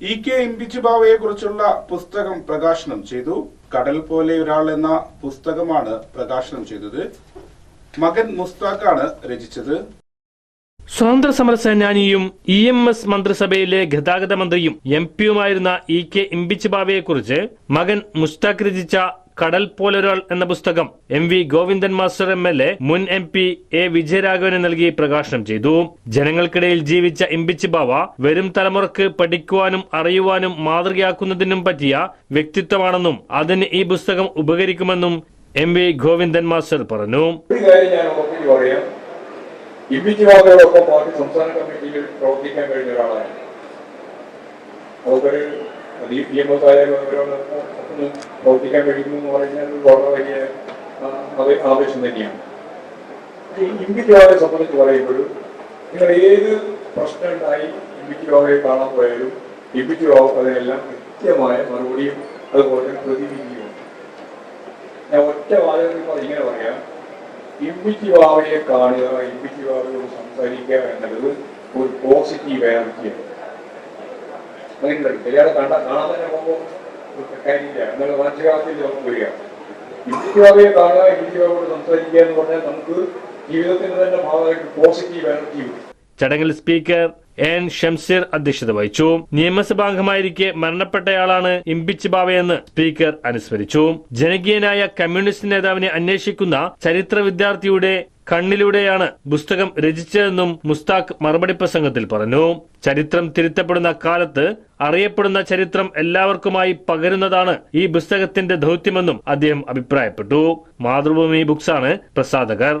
E K ഇമ്പിച്ചു ബാവയെ കുറിച്ചുള്ള പുസ്തകം പ്രകാശനം ചെയ്തു. കടൽ പോലെ ഒരാൾ എന്ന പുസ്തകമാണ് പ്രകാശനം ചെയ്തത്. മകൻ മുസ്താഖാണ് രചിച്ചത്. സ്വതന്ത്ര സമര സേനാനിയും ഇ എം എസ് മന്ത്രിസഭയിലെ ഗതാഗത മന്ത്രിയും എം പിയുമായിരുന്ന ഇ കെ ഇമ്പിച്ചിബാവയെക്കുറിച്ച് മകൻ മുസ്താഖ് രചിച്ച കടൽ പോലൊരാൾ എന്ന പുസ്തകം M V Govindan master M L A മുൻ എം പി എ വിജയരാഘവന് നൽകി പ്രകാശനം ചെയ്തു. ജനങ്ങൾക്കിടയിൽ ജീവിച്ച ഇമ്പിച്ചിബാവ വരും തലമുറയ്ക്ക് പഠിക്കുവാനും അറിയുവാനും മാതൃകയാക്കുന്നതിനും പറ്റിയ വ്യക്തിത്വമാണെന്നും അതിന് ഈ പുസ്തകം ഉപകരിക്കുമെന്നും എം വി ഗോവിന്ദൻ മാസ്റ്റർ പറഞ്ഞു. ഒരു ഇമ്പിച്ച് സംസ്ഥാന കമ്മിറ്റിയിൽ പ്രവർത്തിക്കാൻ കഴിഞ്ഞ ഒരാളാണ് അതൊക്കെ പി എം എന്ന് പറഞ്ഞാൽ വളരെ വലിയ ആവേശം തന്നെയാണ്. ഇമ്പിച്ച് സംബന്ധിച്ച് പറയുമ്പോൾ നിങ്ങൾ ഏത് പ്രശ്നം ഉണ്ടായി ഇമ്പിച്ച് വാകയെ കാണാൻ പോയാലും വാക്ക് അതിനെല്ലാം കൃത്യമായ മറുപടിയും അതുപോലെ പ്രതിവിധിയും. ഞാൻ ഒറ്റ വാചകത്തിൽ ഇങ്ങനെ പറയാം. ഇമ്പിച്ചി വാവയെ കാണുക ഇമ്പിച്ചി വാവയോട് സംസാരിക്കുക എന്നുള്ളത് ഒരു പോസിറ്റീവ് എനർജിയാണ് അങ്ങനെ കല്യാണം കണ്ട കാണാൻ തന്നെ പോകുമ്പോൾ കാര്യമില്ല എന്നുള്ള മാനസികാവസ്ഥയിൽ നമുക്ക് വരിക. ഇമ്പിച്ചി കാണുക ഇമ്പിച്ചി സംസാരിക്കുക എന്ന് പറഞ്ഞാൽ നമുക്ക് ജീവിതത്തിന്റെ തന്നെ ഭാഗമായിട്ട് പോസിറ്റീവ് എനർജി ചടങ്ങിൽ സ്പീക്കർ എൻ ഷംസീർ അധ്യക്ഷത വഹിച്ചു. നിയമസഭാംഗമായിരിക്കെ മരണപ്പെട്ടയാളാണ് ഇംബിച്ച് ബാവയെന്ന് സ്പീക്കർ അനുസ്മരിച്ചു. ജനകീയനായ കമ്മ്യൂണിസ്റ്റ് നേതാവിനെ അന്വേഷിക്കുന്ന ചരിത്ര വിദ്യാർത്ഥിയുടെ കണ്ണിലൂടെയാണ് പുസ്തകം രചിച്ചതെന്നും മുസ്താഖ് മറുപടി പ്രസംഗത്തിൽ പറഞ്ഞു. ചരിത്രം തിരുത്തപ്പെടുന്ന കാലത്ത് അറിയപ്പെടുന്ന ചരിത്രം എല്ലാവർക്കുമായി പകരുന്നതാണ് ഈ പുസ്തകത്തിന്റെ ദൗത്യമെന്നും അദ്ദേഹം അഭിപ്രായപ്പെട്ടു. മാതൃഭൂമി ബുക്സാണ് പ്രസാധകർ.